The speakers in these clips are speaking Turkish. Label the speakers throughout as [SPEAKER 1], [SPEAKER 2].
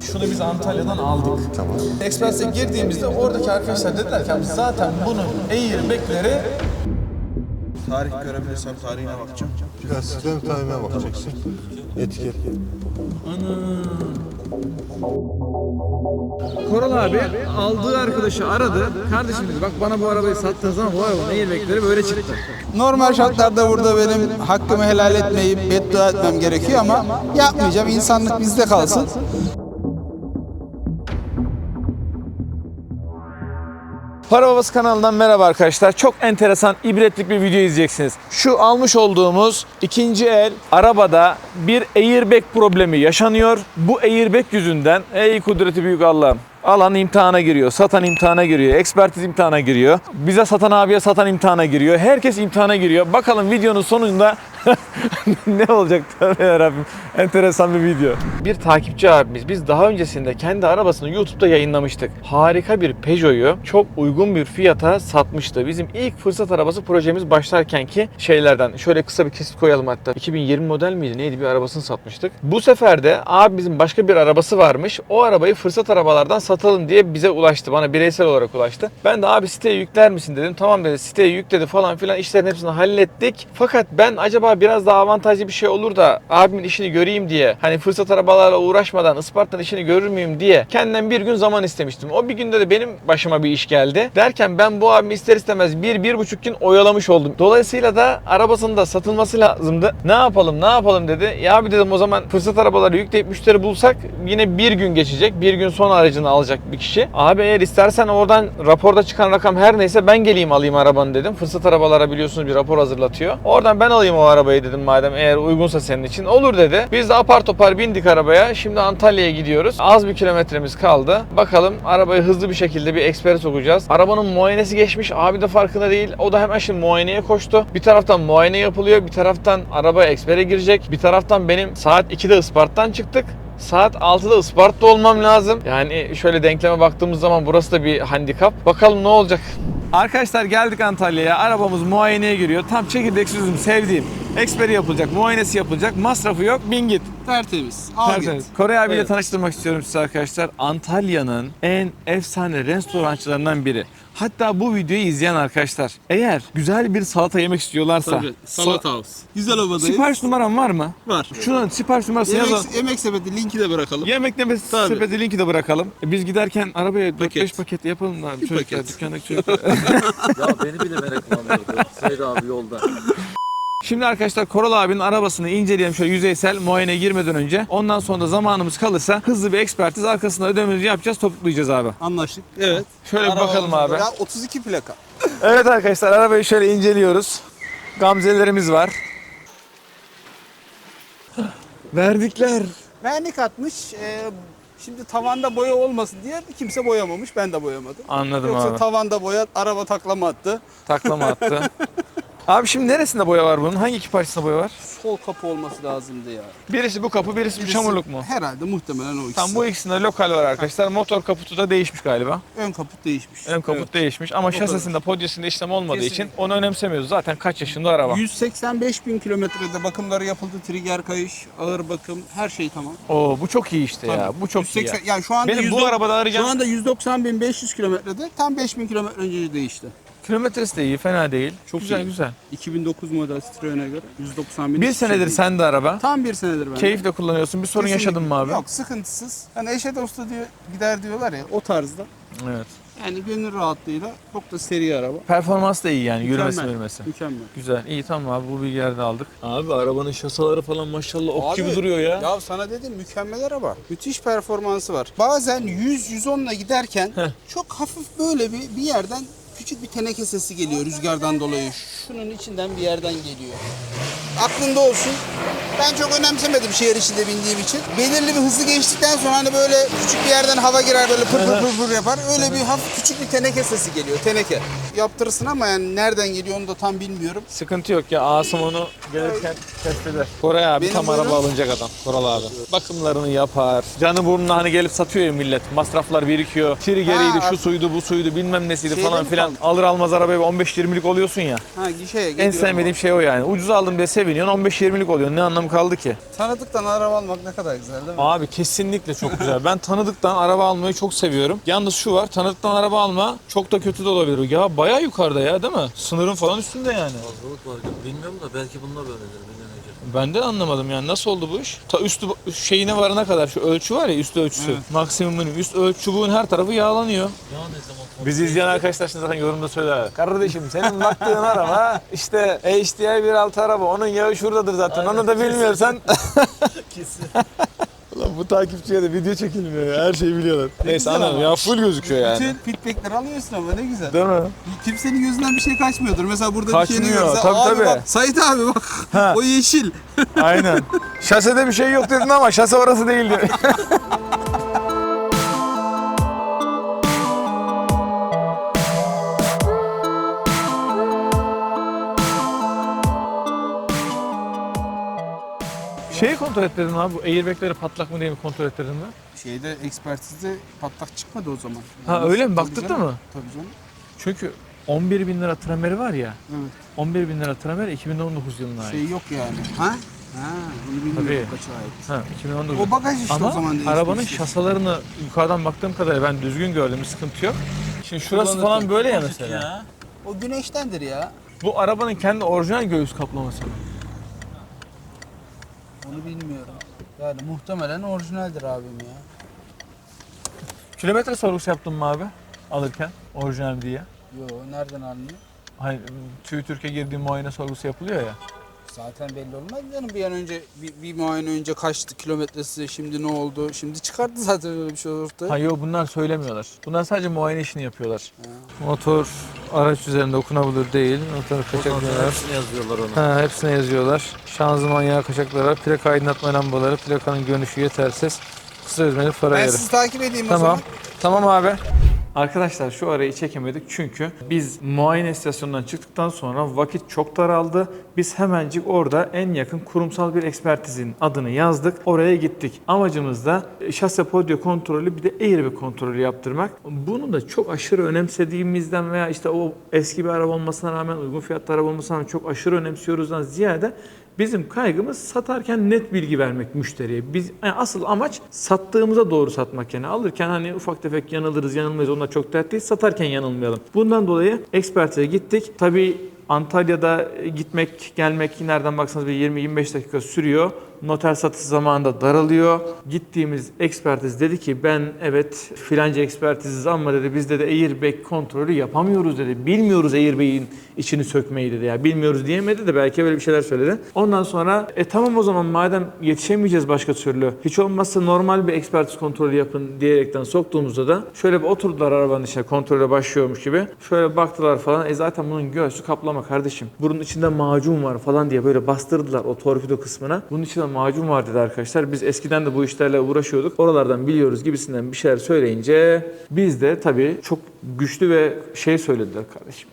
[SPEAKER 1] Şunu biz Antalya'dan aldık.
[SPEAKER 2] Tamam.
[SPEAKER 1] Express'e girdiğimizde oradaki arkadaşlar dediler ki "Abi zaten bunun airbag'leri
[SPEAKER 3] Tarih görebilirsem tarihine bakacağım.
[SPEAKER 2] Lastiklerin tarihine bakacaksın. Etiket.
[SPEAKER 1] Koral abi aldığı arkadaşı aradı. Kardeşim dedi bak bana bu arabayı sattığın zaman bu arabanın airbag'leri böyle çıktı.
[SPEAKER 4] Normal şartlarda burada benim hakkımı helal etmeyip beddua etmem gerekiyor ama yapmayacağım. İnsanlık bizde kalsın.
[SPEAKER 1] Para Babası kanalından merhaba arkadaşlar. Çok enteresan, ibretlik bir video izleyeceksiniz. Şu almış olduğumuz ikinci el arabada bir airbag problemi yaşanıyor. Bu airbag yüzünden ey kudreti büyük Allah'ım. Alan imtihana giriyor, satan imtihana giriyor, ekspertiz imtihana giriyor. Bize satan abiye satan imtihana giriyor. Herkes imtihana giriyor. Bakalım videonun sonunda ne olacak Tövbe yarabbim. Enteresan bir video. Bir takipçi abimiz biz daha öncesinde kendi arabasını YouTube'da yayınlamıştık. Harika bir Peugeot'u çok uygun bir fiyata satmıştı. Bizim ilk fırsat arabası projemiz başlarkenki şeylerden. Şöyle kısa bir kesit koyalım hatta. 2020 model miydi neydi bir arabasını satmıştık. Bu sefer de abimizin başka bir arabası varmış. O arabayı fırsat arabalardan satalım diye bize ulaştı. Bana bireysel olarak ulaştı. Ben de abi siteye yükler misin dedim. Tamam dedi siteye yükledi falan filan işlerin hepsini hallettik. Fakat ben acaba biraz daha avantajlı bir şey olur da abimin işini göreyim diye hani fırsat arabalarla uğraşmadan Isparta'nın işini görür müyüm diye kendimden bir gün zaman istemiştim. O bir günde de benim başıma bir iş geldi. Derken ben bu abimi ister istemez bir, bir buçuk gün oyalamış oldum. Dolayısıyla da arabasının da satılması lazımdı. Ne yapalım ne yapalım dedi. Ya abi dedim o zaman fırsat arabaları yükleyip müşteri bulsak yine bir gün geçecek. Bir gün sonra aracını alacak bir kişi. Abi eğer istersen oradan raporda çıkan rakam her neyse ben geleyim alayım arabanı dedim. Fırsat arabalara biliyorsunuz bir rapor hazırlatıyor. Oradan ben alayım o arabayı dedim madem eğer uygunsa senin için. Olur dedi. Biz de apar topar bindik arabaya. Şimdi Antalya'ya gidiyoruz. Az bir kilometremiz kaldı. Bakalım arabayı hızlı bir şekilde bir ekspere sokacağız. Arabanın muayenesi geçmiş. Abi de farkında değil. O da hemen şimdi muayeneye koştu. Bir taraftan muayene yapılıyor. Bir taraftan araba ekspere girecek. Bir taraftan benim saat 2'de Isparta'dan çıktık. Saat 6'da Isparta'da olmam lazım. Yani şöyle denkleme baktığımız zaman burası da bir handikap. Bakalım ne olacak. Arkadaşlar geldik Antalya'ya. Arabamız muayeneye giriyor. Tam çekirdeksizim sevdiğim. Eksperi yapılacak, muayenesi yapılacak. Masrafı yok. Bin git.
[SPEAKER 4] Tertemiz. Al
[SPEAKER 1] Tertemiz.
[SPEAKER 4] git.
[SPEAKER 1] Kore abiyle
[SPEAKER 4] Evet.
[SPEAKER 1] tanıştırmak istiyorum size arkadaşlar. Antalya'nın en efsane restorançılarından biri. Hatta bu videoyu izleyen arkadaşlar eğer güzel bir salata yemek istiyorlarsa
[SPEAKER 4] Tabii. Salata House. Güzel obadayız.
[SPEAKER 1] sipariş numaram var mı?
[SPEAKER 4] Var.
[SPEAKER 1] Şunun sipariş numarasını yazalım.
[SPEAKER 4] Yemek, yemek sepeti linki de bırakalım.
[SPEAKER 1] Yemek nefes
[SPEAKER 4] Tabii.
[SPEAKER 1] sepeti linki de bırakalım. E, Biz giderken arabaya 4-5
[SPEAKER 4] Paket.
[SPEAKER 1] paket yapalım da abi.
[SPEAKER 4] Bir
[SPEAKER 1] Çocuklar,
[SPEAKER 4] paket.
[SPEAKER 1] dükkandaki çocuklar.
[SPEAKER 5] Ya beni bile meraklandırdı. Seyit abi yolda.
[SPEAKER 1] Şimdi arkadaşlar Koral abinin arabasını inceleyelim şöyle yüzeysel muayene girmeden önce. Ondan sonra da zamanımız kalırsa hızlı bir ekspertiz arkasında ödememizi yapacağız topuklayacağız abi.
[SPEAKER 4] Anlaştık. Evet.
[SPEAKER 1] Şöyle bir bakalım abi.
[SPEAKER 4] Ya 32 plaka.
[SPEAKER 1] Evet arkadaşlar arabayı şöyle inceliyoruz. Gamzelerimiz var. Verdikler.
[SPEAKER 4] Vernik atmış. Ee, şimdi tavanda boya olmasın diye kimse boyamamış. Ben de boyamadım.
[SPEAKER 1] Anladım
[SPEAKER 4] Yoksa
[SPEAKER 1] abi.
[SPEAKER 4] tavanda boya araba taklama attı.
[SPEAKER 1] Taklama attı. abi şimdi neresinde boya var bunun? Hangi iki parçasında boya var?
[SPEAKER 4] Sol kapı olması lazımdı ya.
[SPEAKER 1] Birisi bu kapı, birisi, bu çamurluk mu?
[SPEAKER 4] Herhalde muhtemelen o ikisi.
[SPEAKER 1] Tam bu ikisinde lokal var arkadaşlar. Motor kaputu da değişmiş galiba.
[SPEAKER 4] Ön kaput değişmiş.
[SPEAKER 1] Ön kaput
[SPEAKER 4] Evet.
[SPEAKER 1] değişmiş ama şasisinde, podyesinde işlem olmadığı için
[SPEAKER 4] Kesinlikle.
[SPEAKER 1] onu önemsemiyoruz. Zaten kaç yaşında araba.
[SPEAKER 4] 185 bin kilometrede bakımları yapıldı. Trigger kayış, ağır bakım, her şey tamam.
[SPEAKER 1] Oo bu çok iyi işte ya.
[SPEAKER 4] Tabii.
[SPEAKER 1] Bu çok iyi
[SPEAKER 4] 180
[SPEAKER 1] ya.
[SPEAKER 4] Yani şu anda
[SPEAKER 1] Benim bu
[SPEAKER 4] 190
[SPEAKER 1] arabada arayacağım-
[SPEAKER 4] Şu anda 190 bin 500 kilometrede tam 5 bin kilometre önce değişti.
[SPEAKER 1] Kilometresi de iyi, fena değil.
[SPEAKER 4] Çok
[SPEAKER 1] güzel
[SPEAKER 4] iyi.
[SPEAKER 1] güzel.
[SPEAKER 4] 2009 model Citroen'e göre 190 bin.
[SPEAKER 1] Bir senedir sende araba.
[SPEAKER 4] Tam bir senedir ben.
[SPEAKER 1] Keyifle kullanıyorsun. Bir sorun yaşadın mı abi?
[SPEAKER 4] Yok sıkıntısız. Hani eşe dostu diyor, gider diyorlar ya o tarzda.
[SPEAKER 1] Evet.
[SPEAKER 4] Yani gönül rahatlığıyla çok da seri araba.
[SPEAKER 1] Performans da iyi yani. Yürümesi
[SPEAKER 4] Mükemmel.
[SPEAKER 1] yürümesi.
[SPEAKER 4] Mükemmel.
[SPEAKER 1] Güzel. İyi tamam abi bu bilgileri de aldık. Abi arabanın şasaları falan maşallah ok
[SPEAKER 4] Abi,
[SPEAKER 1] gibi duruyor ya.
[SPEAKER 4] Ya sana dedim mükemmel araba. Müthiş performansı var. Bazen 100-110 ile giderken çok hafif böyle bir, bir yerden küçük bir teneke sesi geliyor rüzgardan dolayı. Şunun içinden bir yerden geliyor. Aklında olsun. Ben çok önemsemedim şehir içinde bindiğim için. Belirli bir hızı geçtikten sonra hani böyle küçük bir yerden hava girer böyle pır pır pır pır yapar. Öyle bir hafif küçük bir teneke sesi geliyor. Teneke. Yaptırırsın ama yani nereden geliyor onu da tam bilmiyorum.
[SPEAKER 1] Sıkıntı yok ya. Asım onu gelirken test eder. Koray abi
[SPEAKER 4] Benim
[SPEAKER 1] tam
[SPEAKER 4] buyurun.
[SPEAKER 1] araba alınacak adam. Koral abi. Bakımlarını yapar. Canı burnuna hani gelip satıyor ya millet. Masraflar birikiyor. Triggeriydi,
[SPEAKER 4] Ha,
[SPEAKER 1] şu suydu, bu suydu, bilmem nesiydi
[SPEAKER 4] Şeyde
[SPEAKER 1] falan
[SPEAKER 4] mi
[SPEAKER 1] filan.
[SPEAKER 4] kaldı?
[SPEAKER 1] Alır almaz arabaya 15-20'lik oluyorsun ya.
[SPEAKER 4] Ha gişeye
[SPEAKER 1] En
[SPEAKER 4] geliyor.
[SPEAKER 1] sevmediğim şey o yani. Ucuz aldım diye sevin gaza biniyorsun 15-20'lik oluyor. Ne anlamı kaldı ki?
[SPEAKER 4] Tanıdıktan araba almak ne kadar güzel değil mi?
[SPEAKER 1] Abi kesinlikle çok güzel. Ben tanıdıktan araba almayı çok seviyorum. Yalnız şu var, tanıdıktan araba alma çok da kötü de olabilir. Ya bayağı yukarıda ya değil mi? Sınırın falan üstünde yani.
[SPEAKER 5] Fazlalık var. Bilmiyorum da belki bununla böyledir.
[SPEAKER 1] Ben de anlamadım yani nasıl oldu bu iş? Ta üstü şeyine varana kadar şu ölçü var ya üst ölçüsü. Maksimum minimum. Üst ölçü çubuğun her tarafı yağlanıyor. Bizi izleyen arkadaşlar şimdi zaten yorumda söyler. Kardeşim senin baktığın araba işte HDI 1.6 araba. Onun yağı şuradadır zaten. Onu da bilmiyorsan.
[SPEAKER 5] kesin.
[SPEAKER 1] Bu takipçiye de video çekilmiyor ya. Her şeyi biliyorlar. Neyse
[SPEAKER 4] güzel
[SPEAKER 1] anladım.
[SPEAKER 4] ama.
[SPEAKER 1] Ya full gözüküyor yani.
[SPEAKER 4] Bütün feedbackleri alıyorsun ama ne güzel.
[SPEAKER 1] Değil mi?
[SPEAKER 4] Kimsenin gözünden bir şey kaçmıyordur. Mesela burada bir şeyini
[SPEAKER 1] Kaçmıyor,
[SPEAKER 4] görse,
[SPEAKER 1] tabii,
[SPEAKER 4] abi
[SPEAKER 1] tabii.
[SPEAKER 4] bak Sait abi bak
[SPEAKER 1] Ha.
[SPEAKER 4] o yeşil.
[SPEAKER 1] Aynen. Şasede bir şey yok dedin ama şase orası değil Şeyi kontrol ettirdin abi bu airbagleri patlak mı diye mi kontrol ettirdin mi?
[SPEAKER 4] Şeyde ekspertizde patlak çıkmadı o zaman.
[SPEAKER 1] Ha, öyle mi?
[SPEAKER 4] Tabii canım,
[SPEAKER 1] mı?
[SPEAKER 4] Tabii canım.
[SPEAKER 1] Çünkü 11 bin lira trameri var ya.
[SPEAKER 4] Evet.
[SPEAKER 1] 11 bin lira tramer 2019 yılına ait.
[SPEAKER 4] Şey yok yani. Ha? Ha, onu bilmiyorum
[SPEAKER 1] Tabii.
[SPEAKER 4] kaça ait.
[SPEAKER 1] Ha 2019.
[SPEAKER 4] O bagaj işte
[SPEAKER 1] Ama
[SPEAKER 4] o zaman değişmiş.
[SPEAKER 1] arabanın şasalarını yukarıdan baktığım kadarıyla ben düzgün gördüm, bir sıkıntı yok. Şimdi şurası falan böyle ya mesela.
[SPEAKER 4] O güneştendir ya.
[SPEAKER 1] Bu arabanın kendi orijinal göğüs kaplaması mı?
[SPEAKER 4] Onu bilmiyorum. Yani muhtemelen orijinaldir abim ya.
[SPEAKER 1] Kilometre sorgusu yaptın mı abi alırken orijinal diye?
[SPEAKER 4] Yo nereden anlıyor?
[SPEAKER 1] Hani TÜİ Türkiye girdiği muayene sorgusu yapılıyor ya.
[SPEAKER 4] Zaten belli olmaz canım bir an önce bir, bir muayene önce kaçtı kilometresi şimdi ne oldu? Şimdi çıkarttı zaten öyle bir şey ortaya.
[SPEAKER 1] Ha yok bunlar söylemiyorlar. Bunlar sadece muayene işini yapıyorlar. Motor araç üzerinde okunabilir değil. Motor kaçaklar.
[SPEAKER 5] Hepsini yazıyorlar ona.
[SPEAKER 1] Ha, hepsine yazıyorlar. Şanzıman yağı kaçakları. Plaka aydınlatma lambaları. Plakanın görünüşü yetersiz. Kısa özmeli para
[SPEAKER 4] Ben
[SPEAKER 1] yeri.
[SPEAKER 4] sizi takip edeyim o
[SPEAKER 1] Tamam.
[SPEAKER 4] zaman.
[SPEAKER 1] Tamam abi. Arkadaşlar şu arayı çekemedik çünkü biz muayene istasyonundan çıktıktan sonra vakit çok daraldı. Biz hemencik orada en yakın kurumsal bir ekspertizin adını yazdık. Oraya gittik. Amacımız da şase podyo kontrolü bir de airbag kontrolü yaptırmak. Bunu da çok aşırı önemsediğimizden veya işte o eski bir araba olmasına rağmen uygun fiyatlı araba olmasına rağmen çok aşırı önemsiyoruzdan ziyade Bizim kaygımız satarken net bilgi vermek müşteriye. Biz yani asıl amaç sattığımıza doğru satmak yani. Alırken hani ufak tefek yanılırız, yanılmayız onlar çok dert değil. Satarken yanılmayalım. Bundan dolayı ekspertize gittik. Tabii Antalya'da gitmek, gelmek nereden baksanız bir 20-25 dakika sürüyor. Noter satışı zamanında daralıyor. Gittiğimiz ekspertiz dedi ki ben evet filanca ekspertiziz ama dedi bizde de airbag kontrolü yapamıyoruz dedi. Bilmiyoruz airbag'in içini sökmeyi dedi. Ya bilmiyoruz diyemedi de belki böyle bir şeyler söyledi. Ondan sonra e tamam o zaman madem yetişemeyeceğiz başka türlü. Hiç olmazsa normal bir ekspertiz kontrolü yapın diyerekten soktuğumuzda da şöyle bir oturdular arabanın içine kontrole başlıyormuş gibi. Şöyle baktılar falan. E zaten bunun göğsü kaplama kardeşim. Bunun içinde macun var falan diye böyle bastırdılar o torpido kısmına. Bunun içinde macun var dedi arkadaşlar. Biz eskiden de bu işlerle uğraşıyorduk. Oralardan biliyoruz gibisinden bir şeyler söyleyince biz de tabii çok güçlü ve şey söylediler kardeşim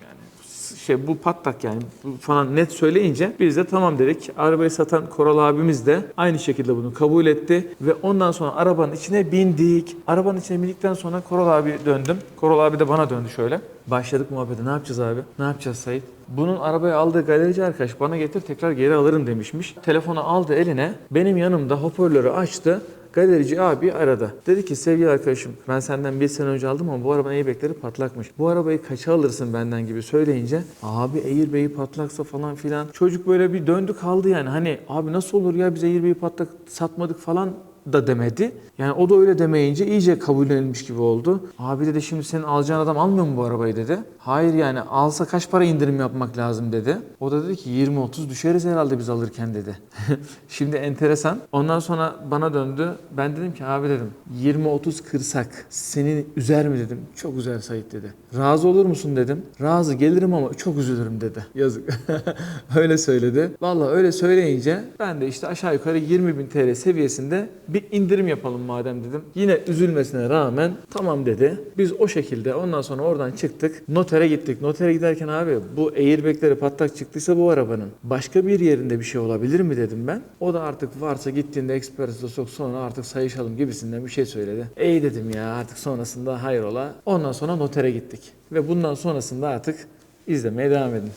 [SPEAKER 1] şey bu patlak yani bu falan net söyleyince biz de tamam dedik. Arabayı satan Koral abimiz de aynı şekilde bunu kabul etti ve ondan sonra arabanın içine bindik. Arabanın içine bindikten sonra Koral abi döndüm. Koral abi de bana döndü şöyle. Başladık muhabbete. Ne yapacağız abi? Ne yapacağız Sait? Bunun arabayı aldığı galerici arkadaş bana getir tekrar geri alırım demişmiş. Telefonu aldı eline. Benim yanımda hoparlörü açtı. Galerici abi aradı. Dedi ki sevgili arkadaşım ben senden bir sene önce aldım ama bu arabanın airbagleri patlakmış. Bu arabayı kaça alırsın benden gibi söyleyince abi airbag'i patlaksa falan filan. Çocuk böyle bir döndü kaldı yani hani abi nasıl olur ya biz airbag'i patlak satmadık falan da demedi. Yani o da öyle demeyince iyice kabullenilmiş gibi oldu. Abi dedi şimdi senin alacağın adam almıyor mu bu arabayı dedi. Hayır yani alsa kaç para indirim yapmak lazım dedi. O da dedi ki 20-30 düşeriz herhalde biz alırken dedi. şimdi enteresan. Ondan sonra bana döndü. Ben dedim ki abi dedim 20-30 kırsak seni üzer mi dedim. Çok üzer Sait dedi. Razı olur musun dedim. Razı gelirim ama çok üzülürüm dedi. Yazık. öyle söyledi. Vallahi öyle söyleyince ben de işte aşağı yukarı 20 bin TL seviyesinde bir indirim yapalım madem dedim. Yine üzülmesine rağmen tamam dedi. Biz o şekilde ondan sonra oradan çıktık. Notere gittik. Notere giderken abi bu airbagleri patlak çıktıysa bu arabanın başka bir yerinde bir şey olabilir mi dedim ben. O da artık varsa gittiğinde ekspertize sok sonra artık sayışalım gibisinden bir şey söyledi. İyi dedim ya artık sonrasında hayrola. Ondan sonra notere gittik. Ve bundan sonrasında artık izlemeye devam edin.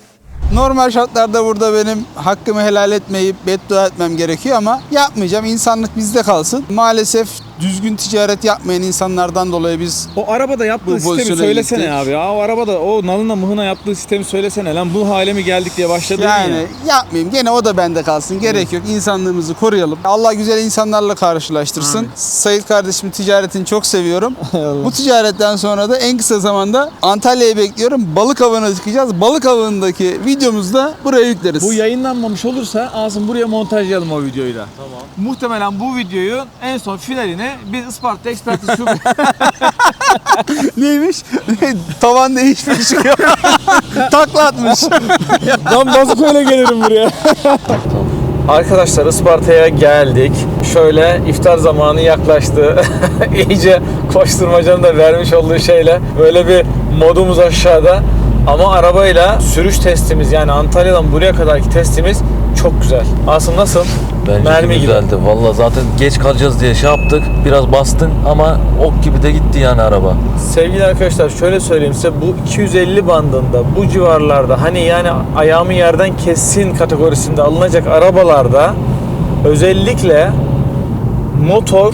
[SPEAKER 4] Normal şartlarda burada benim hakkımı helal etmeyip beddua etmem gerekiyor ama yapmayacağım. İnsanlık bizde kalsın. Maalesef düzgün ticaret yapmayan insanlardan dolayı biz
[SPEAKER 1] O arabada yaptığı
[SPEAKER 4] Bu
[SPEAKER 1] sistemi
[SPEAKER 4] pozisyona
[SPEAKER 1] söylesene
[SPEAKER 4] gittik.
[SPEAKER 1] abi. Ya, o arabada o nalına mıhına yaptığı sistemi söylesene lan bu hale mi geldik diye başladı
[SPEAKER 4] yani
[SPEAKER 1] ya.
[SPEAKER 4] yapmayayım. Gene o da bende kalsın. Gerek yok. İnsanlığımızı koruyalım. Allah güzel insanlarla karşılaştırsın. Sayit kardeşim ticaretini çok seviyorum. Bu ticaretten sonra da en kısa zamanda Antalya'yı bekliyorum. Balık avına çıkacağız. Balık avındaki videomuzda buraya yükleriz.
[SPEAKER 1] Bu yayınlanmamış olursa Asım buraya montajlayalım o videoyu da. Tamam. Muhtemelen bu videoyu en son finaline biz Isparta Ekspertiz Şube
[SPEAKER 4] Neymiş? Tavan değişmiş çıkıyor. Takla atmış.
[SPEAKER 1] Ben bazık öyle gelirim buraya. Arkadaşlar Isparta'ya geldik. Şöyle iftar zamanı yaklaştı. İyice koşturmacanın da vermiş olduğu şeyle böyle bir modumuz aşağıda. Ama arabayla sürüş testimiz yani Antalya'dan buraya kadarki testimiz çok güzel. Asım nasıl?
[SPEAKER 5] Bence
[SPEAKER 1] Mermi gibi.
[SPEAKER 5] güzeldi. Valla zaten geç kalacağız diye şey yaptık. Biraz bastın ama ok gibi de gitti yani araba.
[SPEAKER 1] Sevgili arkadaşlar şöyle söyleyeyim size bu 250 bandında bu civarlarda hani yani ayağımı yerden kessin kategorisinde alınacak arabalarda özellikle motor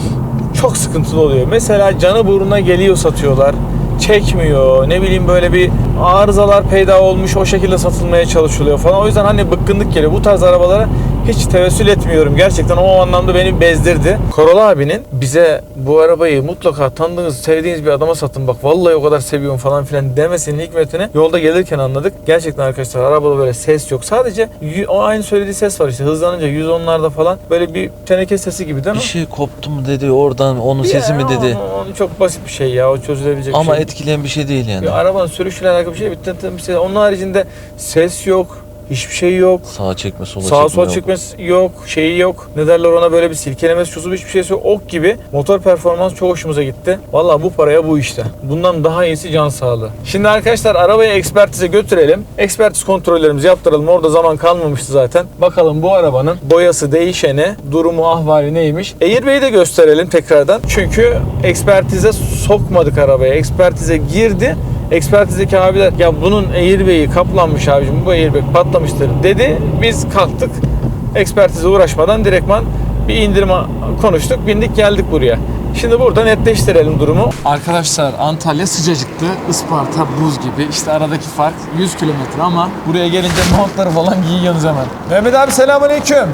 [SPEAKER 1] çok sıkıntılı oluyor. Mesela canı burnuna geliyor satıyorlar. Çekmiyor. Ne bileyim böyle bir arızalar peyda olmuş o şekilde satılmaya çalışılıyor falan. O yüzden hani bıkkınlık geliyor. Bu tarz arabalara hiç tevessül etmiyorum. Gerçekten o anlamda beni bezdirdi. Korola abinin bize bu arabayı mutlaka tanıdığınız, sevdiğiniz bir adama satın bak vallahi o kadar seviyorum falan filan demesinin hikmetini yolda gelirken anladık. Gerçekten arkadaşlar arabada böyle ses yok. Sadece o aynı söylediği ses var işte hızlanınca 110'larda falan böyle bir teneke sesi gibi değil mi?
[SPEAKER 5] Bir şey koptu mu dedi oradan onun sesi mi dedi.
[SPEAKER 1] o- o çok basit bir şey ya. O çözülebilecek
[SPEAKER 5] Ama
[SPEAKER 1] bir şey.
[SPEAKER 5] etkileyen bir şey değil yani.
[SPEAKER 1] Ya arabanın sürüşüyle alakalı bir şey bitti. Bir şey. Onun haricinde ses yok. Hiçbir şey yok.
[SPEAKER 5] Sağa çekme sola
[SPEAKER 1] Sağa
[SPEAKER 5] çekme.
[SPEAKER 1] sola
[SPEAKER 5] yok.
[SPEAKER 1] çıkması yok, şeyi yok. Ne derler ona böyle bir silkelemesi, şusu hiçbir şeysi yok. Ok gibi. Motor performans çok hoşumuza gitti. Vallahi bu paraya bu işte. Bundan daha iyisi can sağlığı. Şimdi arkadaşlar arabayı ekspertize götürelim. Ekspertiz kontrollerimizi yaptıralım. Orada zaman kalmamıştı zaten. Bakalım bu arabanın boyası değişeni, durumu, ahvali neymiş. Airbag'i de gösterelim tekrardan. Çünkü ekspertize sokmadık arabaya. Ekspertize girdi. Ekspertizdeki abiler ya bunun airbag'i kaplanmış abicim bu airbag patlamıştır dedi. Biz kalktık ekspertize uğraşmadan direktman bir indirme konuştuk bindik geldik buraya. Şimdi burada netleştirelim durumu. Arkadaşlar Antalya sıcacıktı. Isparta buz gibi. İşte aradaki fark 100 kilometre ama buraya gelince montları falan giyiyorsunuz hemen. Mehmet abi selamünaleyküm.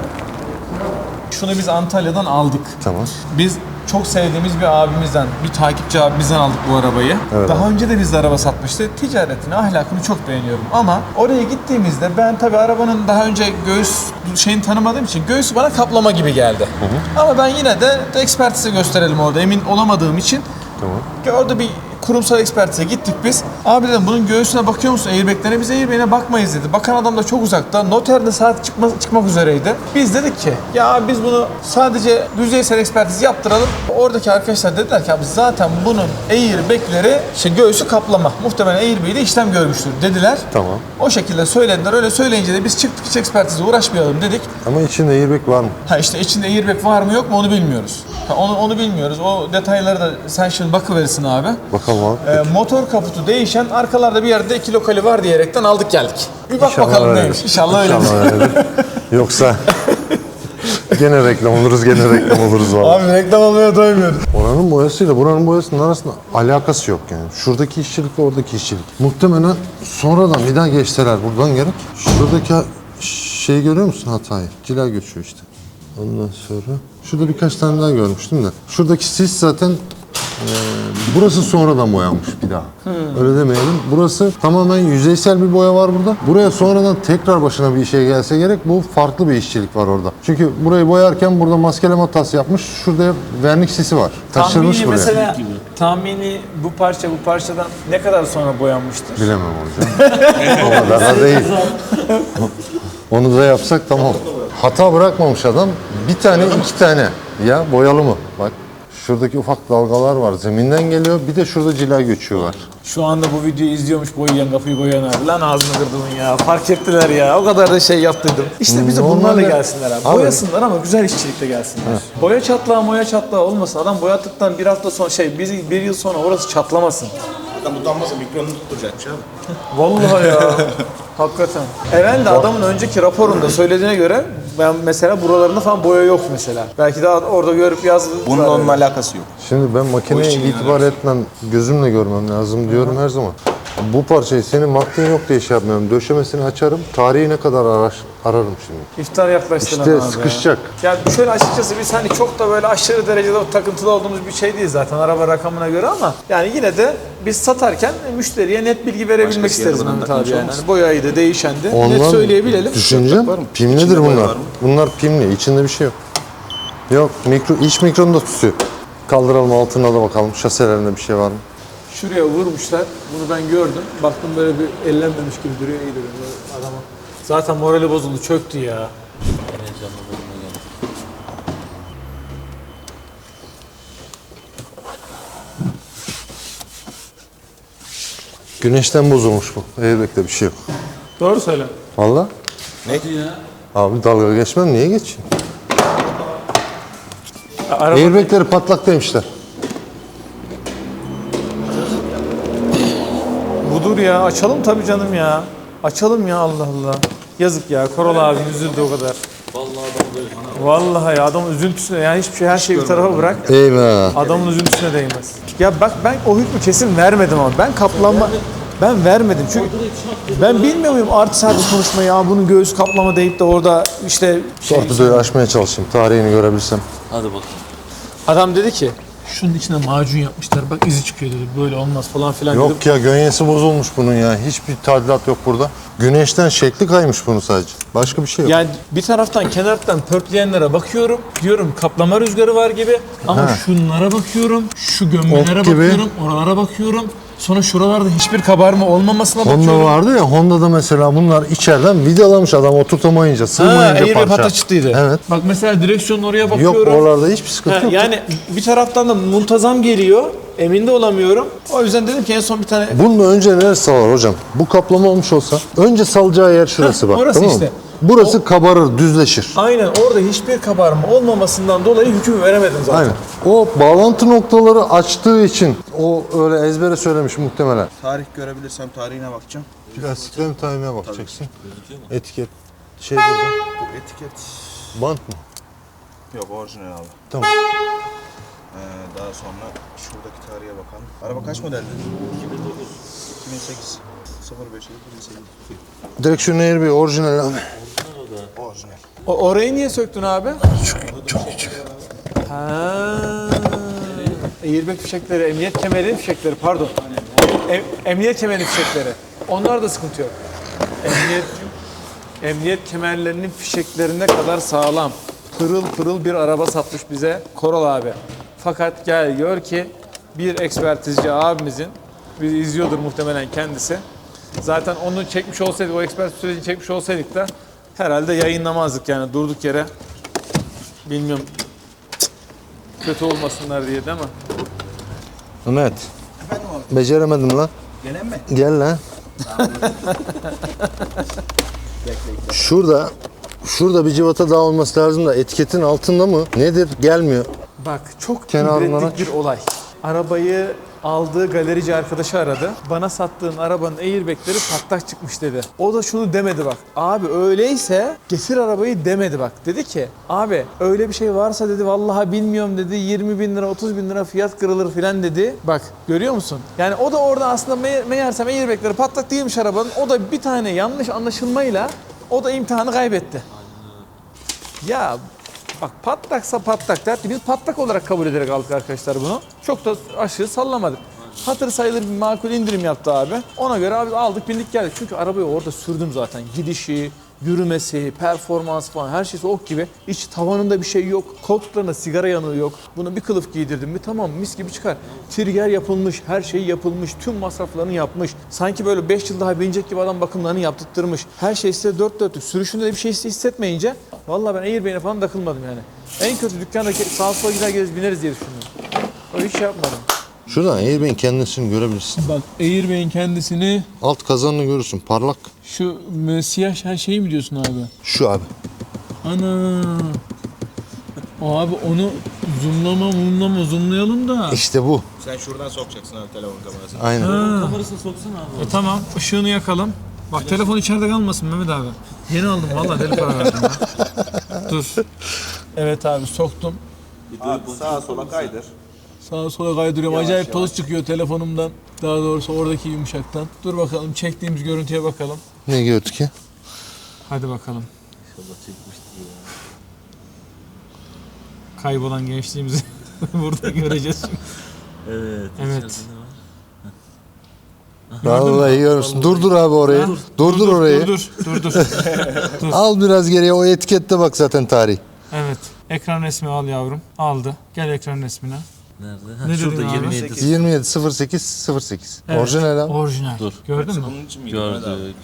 [SPEAKER 1] Şunu biz Antalya'dan aldık.
[SPEAKER 2] Tamam.
[SPEAKER 1] Biz çok sevdiğimiz bir abimizden, bir takipçi abimizden aldık bu arabayı.
[SPEAKER 2] Evet.
[SPEAKER 1] Daha önce de bizde araba satmıştı. Ticaretini, ahlakını çok beğeniyorum. Ama oraya gittiğimizde ben tabii arabanın daha önce göğüs şeyini tanımadığım için göğsü bana kaplama gibi geldi. Ama ben yine de ekspertize gösterelim orada emin olamadığım için.
[SPEAKER 2] Tamam.
[SPEAKER 1] Orada bir kurumsal ekspertize gittik biz. Abi dedim bunun göğsüne bakıyor musun airbag'lerine? Biz airbag'ine bakmayız dedi. Bakan adam da çok uzakta. Noterde saat çıkma, çıkmak üzereydi. Biz dedik ki ya biz bunu sadece yüzeysel ekspertiz yaptıralım. Oradaki arkadaşlar dediler ki abi zaten bunun airbag'leri işte göğsü kaplama. Muhtemelen airbag'i de işlem görmüştür dediler.
[SPEAKER 2] Tamam.
[SPEAKER 1] O şekilde söylediler. Öyle söyleyince de biz çıktık hiç ekspertize uğraşmayalım dedik.
[SPEAKER 2] Ama içinde airbag var mı?
[SPEAKER 1] Ha işte içinde airbag var mı yok mu onu bilmiyoruz. Ha, onu onu bilmiyoruz. O detayları da sen şimdi bakıverirsin abi.
[SPEAKER 2] Bakalım abi.
[SPEAKER 1] Ee, motor kaputu değişen arkalarda bir yerde 2 lokali var diyerekten aldık geldik. Bir bak bakalım
[SPEAKER 2] öyledir.
[SPEAKER 1] neymiş. İnşallah öyle.
[SPEAKER 2] İnşallah öyledir. Yoksa gene reklam oluruz, gene reklam oluruz valla.
[SPEAKER 1] Abi reklam almaya doymuyoruz.
[SPEAKER 2] Oranın boyasıyla buranın boyasının arasında alakası yok yani. Şuradaki işçilikle oradaki işçilik. Muhtemelen sonradan bir daha geçseler buradan gerek. Şuradaki şeyi görüyor musun hatayı? Cila geçiyor işte. Ondan sonra şurada birkaç tane daha görmüştüm de. Şuradaki sis zaten e, burası sonradan boyanmış bir daha. Öyle demeyelim. Burası tamamen yüzeysel bir boya var burada. Buraya sonradan tekrar başına bir şey gelse gerek. Bu farklı bir işçilik var orada. Çünkü burayı boyarken burada maskeleme hatası yapmış. Şurada vernik sisi var. Taşırmış
[SPEAKER 1] Tahmini
[SPEAKER 2] buraya.
[SPEAKER 1] mesela tahmini bu parça bu parçadan ne kadar sonra boyanmıştır?
[SPEAKER 2] Bilemem hocam. o kadar da değil. Onu da yapsak tamam. Hata bırakmamış adam. Bir tane iki tane. Ya boyalı mı? Bak şuradaki ufak dalgalar var. Zeminden geliyor. Bir de şurada cila göçüğü var.
[SPEAKER 1] Şu anda bu videoyu izliyormuş boyayan kapıyı boyayan abi. Lan ağzını kırdın ya. Fark ettiler ya. O kadar da şey yaptırdım. İşte bize
[SPEAKER 2] Normalde-
[SPEAKER 1] bunlarla gelsinler abi.
[SPEAKER 2] Abi-
[SPEAKER 1] Boyasınlar ama güzel işçilikle gelsinler. Boya çatlağı moya çatlağı olmasın. Adam boyattıktan bir hafta sonra şey bir, bir yıl sonra orası çatlamasın.
[SPEAKER 3] Hakan utanmazsa mikronu tutturacakmış abi.
[SPEAKER 1] Vallahi ya. Hakikaten. Eren de adamın önceki raporunda söylediğine göre ben mesela buralarında falan boya yok mesela. Belki de orada görüp yazdı.
[SPEAKER 3] Bunun onunla alakası yok.
[SPEAKER 2] Şimdi ben makineye itibar etmem, gözümle görmem lazım diyorum her zaman. Bu parçayı senin vaktin yok diye şey yapmıyorum. Döşemesini açarım, tarihi ne kadar araş, ararım şimdi.
[SPEAKER 1] İftar yaklaştı lan
[SPEAKER 2] İşte
[SPEAKER 1] abi ya.
[SPEAKER 2] sıkışacak.
[SPEAKER 1] Ya şöyle açıkçası biz hani çok da böyle aşırı derecede takıntılı olduğumuz bir şey değil zaten araba rakamına göre ama yani yine de biz satarken müşteriye net bilgi verebilmek
[SPEAKER 3] Başkası
[SPEAKER 1] isteriz Mehmet abi yani. Hani boyayı da değişen de net
[SPEAKER 2] Ondan
[SPEAKER 1] söyleyebilelim.
[SPEAKER 3] Mı?
[SPEAKER 2] pimlidir bunlar. Bunlar pimli, içinde bir şey yok. Yok, mikro, iç mikronu da tutuyor. Kaldıralım altına da bakalım. Şaselerinde bir şey var mı?
[SPEAKER 1] Şuraya vurmuşlar. Bunu ben gördüm. Baktım böyle bir ellenmemiş gibi duruyor. İyi dedim böyle adama. Zaten morali bozuldu. Çöktü ya.
[SPEAKER 2] Güneşten bozulmuş bu. Airbag'de bir şey yok.
[SPEAKER 1] Doğru söyle.
[SPEAKER 2] Valla.
[SPEAKER 3] Ne?
[SPEAKER 2] Abi dalga geçmem niye geçeyim?
[SPEAKER 1] Araba
[SPEAKER 2] Airbag'leri patlak demişler.
[SPEAKER 1] Ya. Açalım tabii canım ya. Açalım ya Allah Allah. Yazık ya. Corolla abi üzüldü o kadar.
[SPEAKER 5] Vallahi adam da.
[SPEAKER 1] Vallahi ya adamın üzüntüsüne yani hiçbir şey her şeyi bir tarafa bırak.
[SPEAKER 2] Eyvah.
[SPEAKER 1] Adamın üzüntüsüne değmez. Ya bak ben o hükmü kesin vermedim ama ben kaplanma ben vermedim çünkü ben bilmiyor muyum artı servis konuşmayı ya bunun göğüs kaplama deyip de orada işte şey,
[SPEAKER 2] Torpidoyu açmaya çalışayım. Tarihini görebilsem.
[SPEAKER 5] Hadi bakalım.
[SPEAKER 1] adam dedi ki şunun içine macun yapmışlar bak izi çıkıyor dedi böyle olmaz falan filan dedim.
[SPEAKER 2] Yok ya gönyesi bozulmuş bunun ya. Hiçbir tadilat yok burada. Güneşten şekli kaymış bunun sadece. Başka bir şey yok.
[SPEAKER 1] Yani bir taraftan kenardan pörtleyenlere bakıyorum. Diyorum kaplama rüzgarı var gibi. Ama
[SPEAKER 2] Ha.
[SPEAKER 1] şunlara bakıyorum. Şu gömmelere
[SPEAKER 2] Ok gibi.
[SPEAKER 1] bakıyorum. Oralara bakıyorum. Sonra şuralarda hiçbir kabarma olmamasına
[SPEAKER 2] Honda
[SPEAKER 1] bakıyorum.
[SPEAKER 2] vardı ya Honda'da mesela bunlar içeriden vidalamış adam oturtamayınca,
[SPEAKER 1] Ha,
[SPEAKER 2] sığmayınca
[SPEAKER 1] bir
[SPEAKER 2] parça.
[SPEAKER 1] pata çıktıydı.
[SPEAKER 2] Evet.
[SPEAKER 1] Bak mesela direksiyonun oraya
[SPEAKER 2] Yok
[SPEAKER 1] bakıyorum.
[SPEAKER 2] oralarda hiçbir sıkıntı
[SPEAKER 1] Ha,
[SPEAKER 2] yok.
[SPEAKER 1] yani bir taraftan da muntazam geliyor. Emin de olamıyorum. O yüzden dedim ki en son bir tane
[SPEAKER 2] Bunun önce neresi var hocam? Bu kaplama olmuş olsa önce salacağı yer şurası bak.
[SPEAKER 1] orası
[SPEAKER 2] tamam mı?
[SPEAKER 1] işte.
[SPEAKER 2] Burası kabarır, düzleşir.
[SPEAKER 1] aynen orada hiçbir kabarma olmamasından dolayı hüküm veremedim zaten.
[SPEAKER 2] Aynen. O bağlantı noktaları açtığı için o öyle ezbere söylemiş muhtemelen.
[SPEAKER 3] Tarih görebilirsem tarihine bakacağım.
[SPEAKER 2] Plastiklerin tarihine bakacaksın. Etiket. Şey burada.
[SPEAKER 3] Bu etiket
[SPEAKER 2] Bant mı?
[SPEAKER 3] yok orijinal abi.
[SPEAKER 2] Tamam.
[SPEAKER 3] Ee, daha sonra şuradaki tarihe bakalım. Araba kaç modeldi? 2009. 2008. 05 2008.
[SPEAKER 2] Direksiyon eğri bir orijinal abi.
[SPEAKER 3] Orijinal.
[SPEAKER 1] O, orayı niye söktün abi? Çok, küçük. Ha. Airbag fişekleri, emniyet kemerinin fişekleri pardon. Em, emniyet kemerinin fişekleri. Onlar da sıkıntı yok. Emniyet emniyet kemerlerinin fişeklerine kadar sağlam. Pırıl pırıl bir araba satmış bize Koral abi. Fakat gel gör ki bir ekspertizci abimizin bizi izliyordur muhtemelen kendisi. Zaten onu çekmiş olsaydık, o ekspertiz sürecini çekmiş olsaydık da herhalde yayınlamazdık yani durduk yere. Bilmiyorum kötü olmasınlar diye değil mi?
[SPEAKER 2] Mehmet. Beceremedim lan.
[SPEAKER 3] Gelen mi?
[SPEAKER 2] Gel lan. Şurada Şurada bir civata daha olması lazım da etiketin altında mı? Nedir? Gelmiyor.
[SPEAKER 1] Bak çok ibretlik bir olay. Arabayı aldığı galerici arkadaşı aradı. Bana sattığın arabanın airbagleri patlak çıkmış dedi. O da şunu demedi bak. Abi öyleyse getir arabayı demedi bak. Dedi ki abi öyle bir şey varsa dedi vallahi bilmiyorum dedi 20 bin lira 30 bin lira fiyat kırılır filan dedi. Bak görüyor musun? Yani o da orada aslında me meğersem airbagleri patlak değilmiş arabanın. O da bir tane yanlış anlaşılmayla o da imtihanı kaybetti. Ya bak patlaksa patlak derdi. Biz patlak olarak kabul ederek aldık arkadaşlar bunu. Çok da aşırı sallamadık. Hatır sayılır bir makul indirim yaptı abi. Ona göre abi aldık bindik geldik. Çünkü arabayı orada sürdüm zaten. Gidişi, yürümesi, performans falan her şeysi ok gibi. İç tavanında bir şey yok. Koltuklarında sigara yanığı yok. Bunu bir kılıf giydirdim mi tamam mis gibi çıkar. Trigger yapılmış, her şey yapılmış, tüm masraflarını yapmış. Sanki böyle 5 yıl daha binecek gibi adam bakımlarını yaptırtırmış. Her şey size dört dörtlük. Sürüşünde de bir şey hissetmeyince vallahi ben Airbnb'e falan takılmadım yani. En kötü dükkanda sağa sola gider geliriz bineriz diye düşündüm. O hiç şey yapmadım.
[SPEAKER 2] Şuradan Airbag'in kendisini görebilirsin.
[SPEAKER 1] Bak Airbag'in kendisini
[SPEAKER 2] Alt kazanını görürsün. Parlak.
[SPEAKER 1] şu siyah her şeyi mi diyorsun abi?
[SPEAKER 2] Şu abi.
[SPEAKER 1] Ana. O abi onu Zoomlama mumlama zoomlayalım da.
[SPEAKER 2] İşte bu.
[SPEAKER 3] Sen şuradan sokacaksın abi telefon kamerasını.
[SPEAKER 2] Aynen.
[SPEAKER 1] Ha.
[SPEAKER 5] Kamerasını soksana abi.
[SPEAKER 1] E, tamam ışığını yakalım. Bak telefon içeride kalmasın Mehmet abi. Yeni aldım vallahi deli para verdim ya. Dur. Evet abi soktum.
[SPEAKER 3] Abi sağa sola kaydır.
[SPEAKER 1] Sağa sola kaydırıyorum. Acayip toz çıkıyor telefonumdan. Daha doğrusu oradaki yumuşaktan. Dur bakalım çektiğimiz görüntüye bakalım.
[SPEAKER 2] Ne gördük ki?
[SPEAKER 1] Hadi bakalım.
[SPEAKER 5] İnşallah çekmiştir ya.
[SPEAKER 1] Kaybolan gençliğimizi burada göreceğiz şimdi.
[SPEAKER 5] Evet.
[SPEAKER 1] Evet.
[SPEAKER 2] Vallahi görmüşsün. Durdur abi orayı. Durdur orayı.
[SPEAKER 1] Dur dur dur dur.
[SPEAKER 2] Al biraz geriye o etikette bak zaten tarih.
[SPEAKER 1] evet. Ekran resmi al yavrum. Aldı. Gel ekran resmine.
[SPEAKER 5] Nerede? Ha,
[SPEAKER 1] Ne
[SPEAKER 5] şurada
[SPEAKER 1] dedin abi?
[SPEAKER 5] 27.
[SPEAKER 2] 27 08 08.
[SPEAKER 1] Evet.
[SPEAKER 2] Orijinal abi.
[SPEAKER 1] Orijinal.
[SPEAKER 5] Dur.
[SPEAKER 1] Gördün mü?
[SPEAKER 3] Bunun için miydi? Mehmet abi?
[SPEAKER 5] Gördük.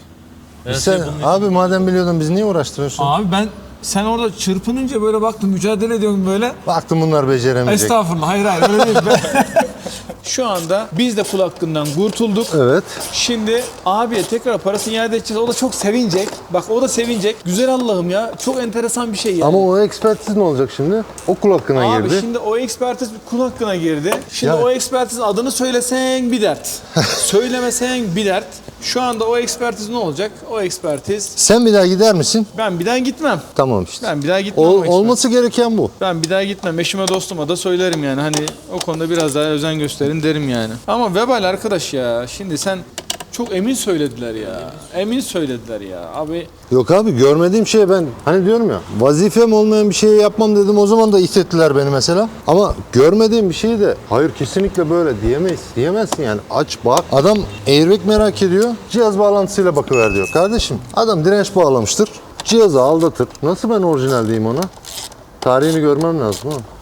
[SPEAKER 5] Her
[SPEAKER 2] Sen
[SPEAKER 5] şey
[SPEAKER 2] abi madem biliyordun biz niye uğraştırıyorsun?
[SPEAKER 1] Abi ben sen orada çırpınınca böyle baktım mücadele ediyorum böyle.
[SPEAKER 2] Baktım bunlar beceremeyecek.
[SPEAKER 1] Estağfurullah hayır hayır öyle değil. Şu anda biz de kul hakkından kurtulduk.
[SPEAKER 2] Evet.
[SPEAKER 1] Şimdi abiye tekrar parasını iade edeceğiz. O da çok sevinecek. Bak o da sevinecek. Güzel Allah'ım ya. Çok enteresan bir şey yani.
[SPEAKER 2] Ama o ekspertiz ne olacak şimdi? Okul hakkına
[SPEAKER 1] Abi
[SPEAKER 2] girdi.
[SPEAKER 1] şimdi o ekspertiz bir kul hakkına girdi. Şimdi
[SPEAKER 2] Ya-
[SPEAKER 1] o ekspertizin adını söylesen bir dert. Söylemesen bir dert. Şu anda o ekspertiz ne olacak? O ekspertiz
[SPEAKER 2] Sen bir daha gider misin?
[SPEAKER 1] ben bir daha gitmem.
[SPEAKER 2] Tamam işte.
[SPEAKER 1] Ben bir daha gitmem. o
[SPEAKER 2] Ol-
[SPEAKER 1] ekspertiz.
[SPEAKER 2] olması gereken bu.
[SPEAKER 1] Ben bir daha gitmem. Eşime dostuma da söylerim yani. Hani o konuda biraz daha özen gösterin derim yani. Ama vebal arkadaş ya. Şimdi sen çok emin söylediler ya. Emin söylediler ya. Abi
[SPEAKER 2] Yok abi görmediğim şey ben hani diyorum ya vazifem olmayan bir şeyi yapmam dedim o zaman da itettiler beni mesela. Ama görmediğim bir şeyi de hayır kesinlikle böyle diyemeyiz. Diyemezsin yani aç bak. Adam airbag merak ediyor cihaz bağlantısıyla bakıver diyor. Kardeşim adam direnç bağlamıştır cihazı aldatır. Nasıl ben orijinal diyeyim ona? Tarihini görmem lazım ama.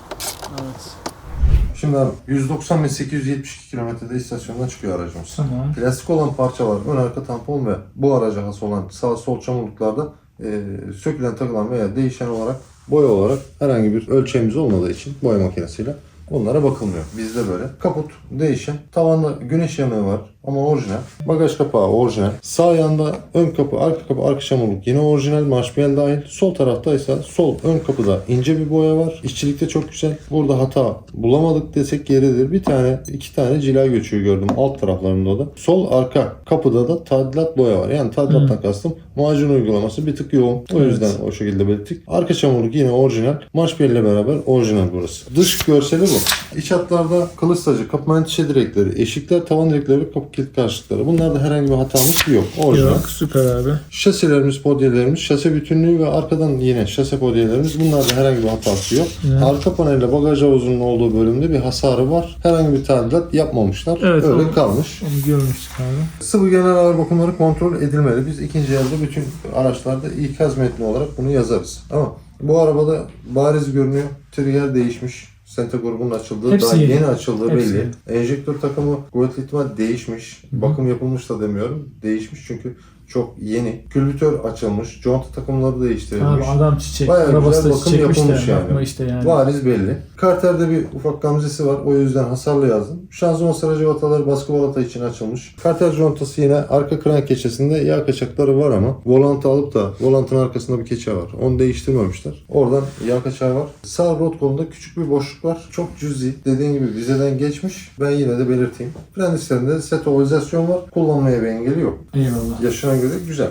[SPEAKER 2] Şimdi abi 190.872 kilometrede istasyondan çıkıyor aracımız.
[SPEAKER 1] Tamam.
[SPEAKER 2] Plastik olan parçalar, ön arka tampon ve bu araca has olan sağ sol çamurluklarda e, sökülen, takılan veya değişen olarak boya olarak herhangi bir ölçeğimiz olmadığı için boya makinesiyle bunlara bakılmıyor. Bizde böyle. Kaput değişen. Tavanda güneş yanığı var ama orijinal. Bagaj kapağı orijinal. Sağ yanda ön kapı, arka kapı, arka çamurluk yine orijinal. Marşpiyel dahil. Sol tarafta ise sol ön kapıda ince bir boya var. İşçilikte çok güzel. Burada hata bulamadık desek yeridir. Bir tane, iki tane cila göçüğü gördüm alt taraflarında da. Sol arka kapıda da tadilat boya var. Yani tadilattan kastım macun uygulaması bir tık yoğun. O yüzden o şekilde belirttik. Arka çamurluk yine orijinal. Marşpiyel ile beraber orijinal burası. Dış görseli bu. İç hatlarda kılıç sacı, kapı menteşe direkleri, eşikler, tavan direkleri ve kapı kilit karşılıkları. Bunlarda herhangi bir hatamız yok. Orijinal.
[SPEAKER 1] süper abi.
[SPEAKER 2] Şasilerimiz, podyelerimiz, şase bütünlüğü ve arkadan yine şase podyelerimiz. Bunlarda herhangi bir hatası yok. Arka panelde bagaj havuzunun olduğu bölümde bir hasarı var. Herhangi bir tadilat yapmamışlar.
[SPEAKER 1] Evet,
[SPEAKER 2] Öyle
[SPEAKER 1] onu-
[SPEAKER 2] kalmış.
[SPEAKER 1] Onu görmüştük abi.
[SPEAKER 2] Sıvı genel ağır bakımları kontrol edilmeli. Biz ikinci elde bütün araçlarda ikaz metni olarak bunu yazarız. Ama bu arabada bariz görünüyor. Trigger değişmiş. Sente grubunun açıldığı,
[SPEAKER 1] Hepsi
[SPEAKER 2] daha
[SPEAKER 1] yeni.
[SPEAKER 2] yeni açıldığı
[SPEAKER 1] Hepsi
[SPEAKER 2] belli. Enjektör takımı ihtimal değişmiş. Bakım yapılmış da demiyorum. Değişmiş çünkü çok yeni. Külbütör açılmış. Conta takımları değiştirilmiş.
[SPEAKER 6] Abi adam çiçek,
[SPEAKER 2] Bayağı güzel bakım
[SPEAKER 6] çiçekmiş de
[SPEAKER 2] yapılmış yani.
[SPEAKER 6] işte yani.
[SPEAKER 2] Bariz belli. Karter'de bir ufak gamzesi var. O yüzden hasarlı yazdım. Şanzıman sıracı cıvataları baskı volata için açılmış. Karter contası yine arka krank keçesinde yağ kaçakları var ama volantı alıp da volantın arkasında bir keçe var. Onu değiştirmemişler. Oradan yağ kaçağı var. Sağ rot kolunda küçük bir boşluk var. Çok cüzi. Dediğim gibi vizeden geçmiş. Ben yine de belirteyim. Fren disklerinde set ovalizasyon var. Kullanmaya bir engeli yok.
[SPEAKER 6] Eyvallah.
[SPEAKER 2] Yaşına göre güzel.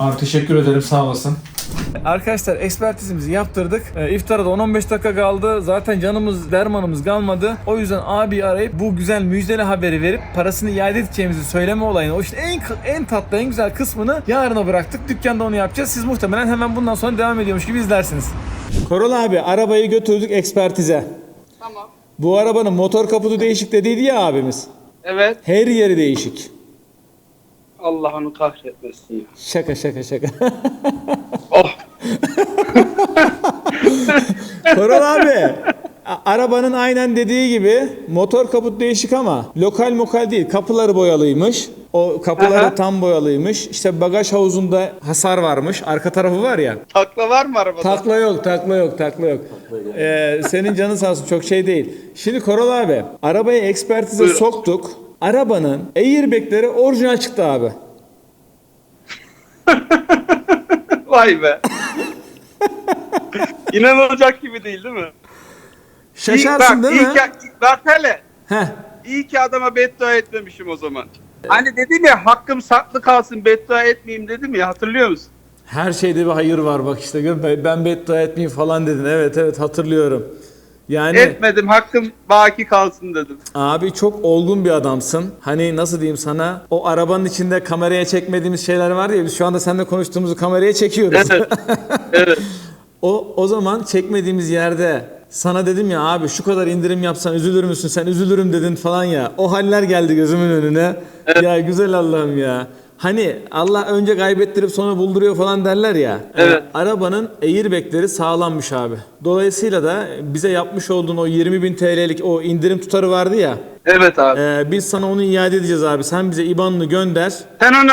[SPEAKER 6] Abi teşekkür ederim sağ olasın.
[SPEAKER 1] Arkadaşlar ekspertizimizi yaptırdık. E, iftara da 10-15 dakika kaldı. Zaten canımız dermanımız kalmadı. O yüzden abi arayıp bu güzel müjdeli haberi verip parasını iade edeceğimizi söyleme olayını o işte en en tatlı en güzel kısmını yarına bıraktık. Dükkanda onu yapacağız. Siz muhtemelen hemen bundan sonra devam ediyormuş gibi izlersiniz. Korol abi arabayı götürdük ekspertize.
[SPEAKER 4] Tamam.
[SPEAKER 1] Bu arabanın motor kaputu değişik dediydi ya abimiz.
[SPEAKER 4] Evet.
[SPEAKER 1] Her yeri değişik.
[SPEAKER 4] Allah onu kahretmesin ya.
[SPEAKER 1] Şaka şaka şaka.
[SPEAKER 4] Oh.
[SPEAKER 1] Korol abi. Arabanın aynen dediği gibi motor kaput değişik ama lokal mokal değil. Kapıları boyalıymış. O kapıları
[SPEAKER 4] Aha.
[SPEAKER 1] tam boyalıymış. İşte bagaj havuzunda hasar varmış. Arka tarafı var ya.
[SPEAKER 4] Takla var mı arabada?
[SPEAKER 1] Takla yok, takla yok, takla yok. Ee, senin canın sağ olsun çok şey değil. Şimdi Korol abi, arabayı ekspertize
[SPEAKER 4] Buyurun.
[SPEAKER 1] soktuk. Arabanın airbagleri orijinal çıktı abi.
[SPEAKER 4] Vay be. İnanılacak gibi değil değil mi?
[SPEAKER 1] Şaşarsın
[SPEAKER 4] İyi- bak,
[SPEAKER 1] değil mi?
[SPEAKER 4] ki- bak hele.
[SPEAKER 1] Heh.
[SPEAKER 4] İyi ki adama beddua etmemişim o zaman. Hani dedim ya hakkım saklı kalsın beddua etmeyeyim dedim ya hatırlıyor musun?
[SPEAKER 1] Her şeyde bir hayır var bak işte gör ben- ben beddua etmeyeyim falan dedin. Evet evet hatırlıyorum. Yani
[SPEAKER 4] Etmedim hakkım baki kalsın dedim.
[SPEAKER 1] abi çok olgun bir adamsın. Hani nasıl diyeyim sana o arabanın içinde kameraya çekmediğimiz şeyler var ya biz şu anda seninle konuştuğumuzu kameraya çekiyoruz.
[SPEAKER 4] Evet. evet.
[SPEAKER 1] O o zaman çekmediğimiz yerde sana dedim ya abi şu kadar indirim yapsan üzülür müsün? Sen üzülürüm dedin falan ya. O haller geldi gözümün önüne. Ya güzel Allah'ım ya. Hani Allah önce kaybettirip sonra bulduruyor falan derler ya.
[SPEAKER 4] Evet.
[SPEAKER 1] Arabanın airbagleri sağlammış abi. Dolayısıyla da bize yapmış olduğun o 20 bin TL'lik o indirim tutarı vardı ya.
[SPEAKER 4] Evet abi.
[SPEAKER 1] ee, biz sana onu iade edeceğiz abi. Sen bize IBAN'ını gönder.
[SPEAKER 4] Sen onu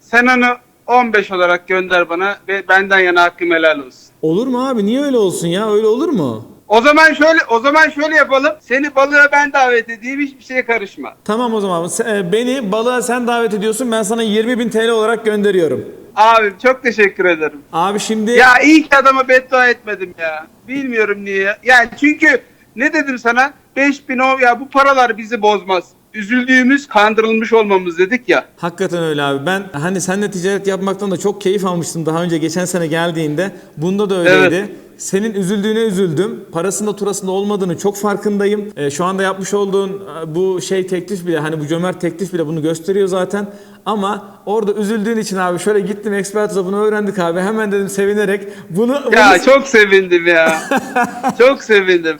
[SPEAKER 4] sen onu 15 olarak gönder bana ve benden yana hakkım helal olsun.
[SPEAKER 1] Olur mu abi? Niye öyle olsun ya? Öyle olur mu?
[SPEAKER 4] O zaman şöyle o zaman şöyle yapalım. Seni balığa ben davet edeyim hiçbir şeye karışma.
[SPEAKER 1] Tamam o zaman Sen- e, beni balığa sen davet ediyorsun ben sana 20 bin TL olarak gönderiyorum.
[SPEAKER 4] Abim çok teşekkür ederim.
[SPEAKER 1] Abi şimdi
[SPEAKER 4] Ya iyi ki adama beddua etmedim ya. Bilmiyorum niye. Yani çünkü ne dedim sana? 5000 o ya bu paralar bizi bozmaz. Üzüldüğümüz kandırılmış olmamız dedik ya.
[SPEAKER 1] hakikaten öyle abi ben hani seninle ticaret yapmaktan da çok keyif almıştım daha önce geçen sene geldiğinde. Bunda da öyleydi.
[SPEAKER 4] Evet.
[SPEAKER 1] Senin üzüldüğüne üzüldüm. Parasında turasında olmadığını çok farkındayım. E, şu anda yapmış olduğun e, bu şey teklif bile hani bu cömert teklif bile bunu gösteriyor zaten. Ama orada üzüldüğün için abi şöyle gittim ekspertize bunu öğrendik abi. Hemen dedim sevinerek bunu...
[SPEAKER 4] Ya
[SPEAKER 1] bunu-
[SPEAKER 4] çok sevindim ya. çok sevindim.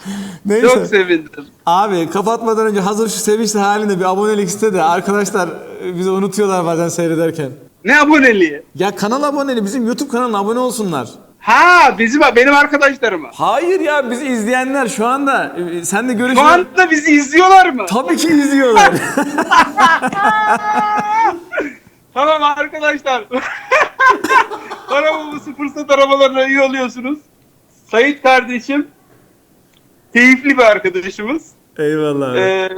[SPEAKER 1] Neyse.
[SPEAKER 4] Çok sevindim.
[SPEAKER 1] Abi kapatmadan önce hazır şu sevinçli halinde bir abonelik iste de arkadaşlar e, bizi unutuyorlar bazen seyrederken.
[SPEAKER 4] Ne aboneliği?
[SPEAKER 1] Ya kanal aboneli bizim YouTube kanalına abone olsunlar.
[SPEAKER 4] Ha bizim benim arkadaşlarıma.
[SPEAKER 1] Hayır ya bizi izleyenler şu anda e, sen de
[SPEAKER 4] Şu
[SPEAKER 1] görüşüyor.
[SPEAKER 4] anda bizi izliyorlar mı?
[SPEAKER 1] Tabii ki izliyorlar.
[SPEAKER 4] Tamam arkadaşlar. Arabamızı fırsat arabalarına üye oluyorsunuz. Sait kardeşim keyifli bir arkadaşımız.
[SPEAKER 1] Eyvallah. abi.
[SPEAKER 4] Ee,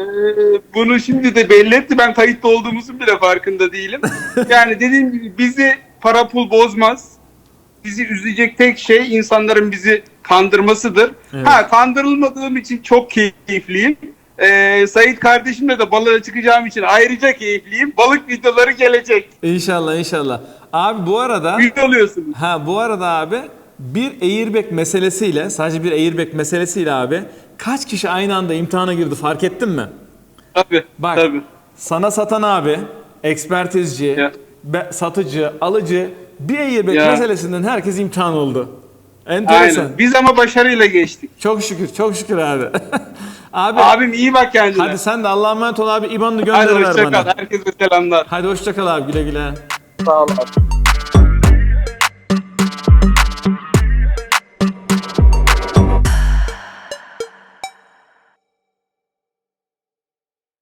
[SPEAKER 4] bunu şimdi de belli etti. Ben kayıtlı olduğumuzun bile farkında değilim. Yani dediğim gibi bizi para pul bozmaz. Bizi üzecek tek şey insanların bizi kandırmasıdır.
[SPEAKER 1] Evet.
[SPEAKER 4] Ha kandırılmadığım için çok keyifliyim. Ee, Sait kardeşimle de balığa çıkacağım için ayrıca keyifliyim. Balık videoları gelecek.
[SPEAKER 1] İnşallah inşallah. Abi bu arada
[SPEAKER 4] Üye oluyorsunuz.
[SPEAKER 1] ha bu arada abi bir airbag meselesiyle sadece bir airbag meselesiyle abi kaç kişi aynı anda imtihana girdi fark ettin mi?
[SPEAKER 4] Tabii.
[SPEAKER 1] Bak
[SPEAKER 4] Tabii.
[SPEAKER 1] sana satan abi, ekspertizci,
[SPEAKER 4] Ya.
[SPEAKER 1] satıcı, alıcı bir airbag
[SPEAKER 4] Ya.
[SPEAKER 1] meselesinden herkes imtihan oldu. Enteresan.
[SPEAKER 4] Aynen. Biz ama başarıyla geçtik.
[SPEAKER 1] Çok şükür, çok şükür abi. abi
[SPEAKER 4] Abim iyi bak kendine.
[SPEAKER 1] hadi sen de Allah'a emanet ol abi. İban'ını
[SPEAKER 4] Hadi
[SPEAKER 1] gönder ver
[SPEAKER 4] hoşça
[SPEAKER 1] bana.
[SPEAKER 4] kal. Herkese selamlar.
[SPEAKER 1] Hadi hoşça kal abi güle güle.
[SPEAKER 4] Sağ ol abi.